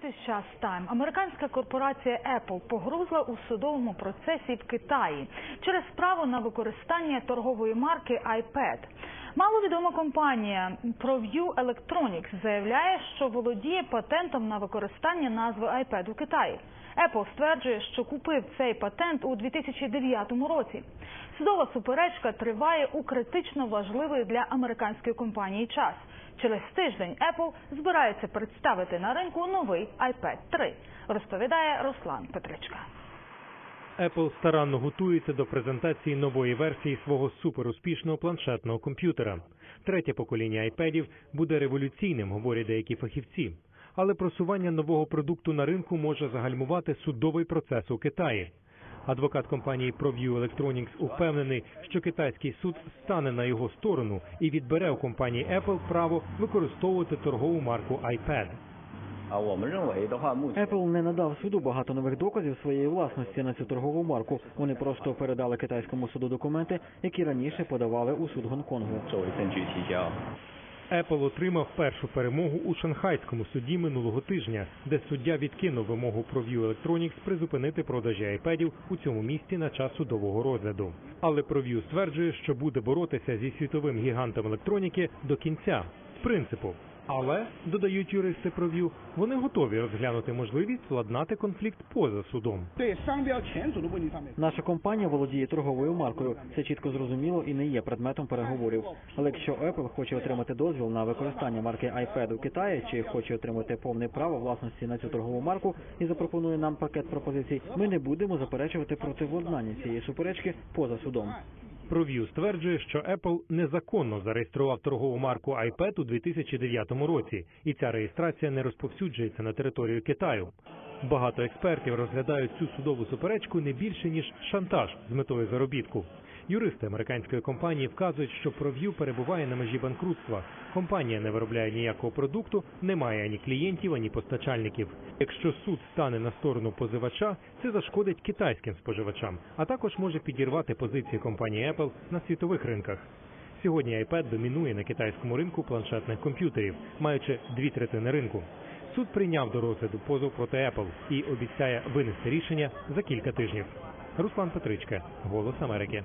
Дивитесь час тайм. Американська корпорація Apple погрузла у судовому процесі в Китаї через право на використання торгової марки iPad. Маловідома компанія ProView Electronics заявляє, що володіє патентом на використання назви iPad у Китаї. Apple стверджує, що купив цей патент у 2009 році. Судова суперечка триває у критично важливий для американської компанії час. Через тиждень Apple збирається представити на ринку новий iPad 3, розповідає Руслан Петричка. Apple старанно готується до презентації нової версії свого суперуспішного планшетного комп'ютера. Третє покоління iPadів буде революційним, говорять деякі фахівці. Але просування нового продукту на ринку може загальмувати судовий процес у Китаї. Адвокат компанії ProView Electronics упевнений, що китайський суд стане на його сторону і відбере у компанії Apple право використовувати торгову марку iPad. Apple не надав суду багато нових доказів своєї власності на цю торгову марку. Вони просто передали китайському суду документи, які раніше подавали у суд Гонконгу. Apple отримав першу перемогу у шанхайському суді минулого тижня, де суддя відкинув вимогу про View Electronics призупинити продажі айпедів у цьому місті на час судового розгляду. Але ProView стверджує, що буде боротися зі світовим гігантом електроніки до кінця з принципу. Але додають юристи провів, вони готові розглянути можливість владнати конфлікт поза судом. Наша компанія володіє торговою маркою. Це чітко зрозуміло і не є предметом переговорів. Але якщо Apple хоче отримати дозвіл на використання марки iPad у Китаї чи хоче отримати повне право власності на цю торгову марку і запропонує нам пакет пропозицій, ми не будемо заперечувати проти владнання цієї суперечки поза судом. ProView стверджує, що Apple незаконно зареєстрував торгову марку iPad у 2009 році, і ця реєстрація не розповсюджується на територію Китаю. Багато експертів розглядають цю судову суперечку не більше ніж шантаж з метою заробітку. Юристи американської компанії вказують, що ProView перебуває на межі банкрутства. Компанія не виробляє ніякого продукту, не має ані клієнтів, ані постачальників. Якщо суд стане на сторону позивача, це зашкодить китайським споживачам, а також може підірвати позиції компанії Apple на світових ринках. Сьогодні iPad домінує на китайському ринку планшетних комп'ютерів, маючи дві третини ринку. Суд прийняв до розгляду позов проти Apple і обіцяє винести рішення за кілька тижнів. Руслан Петричка, Голос Америки.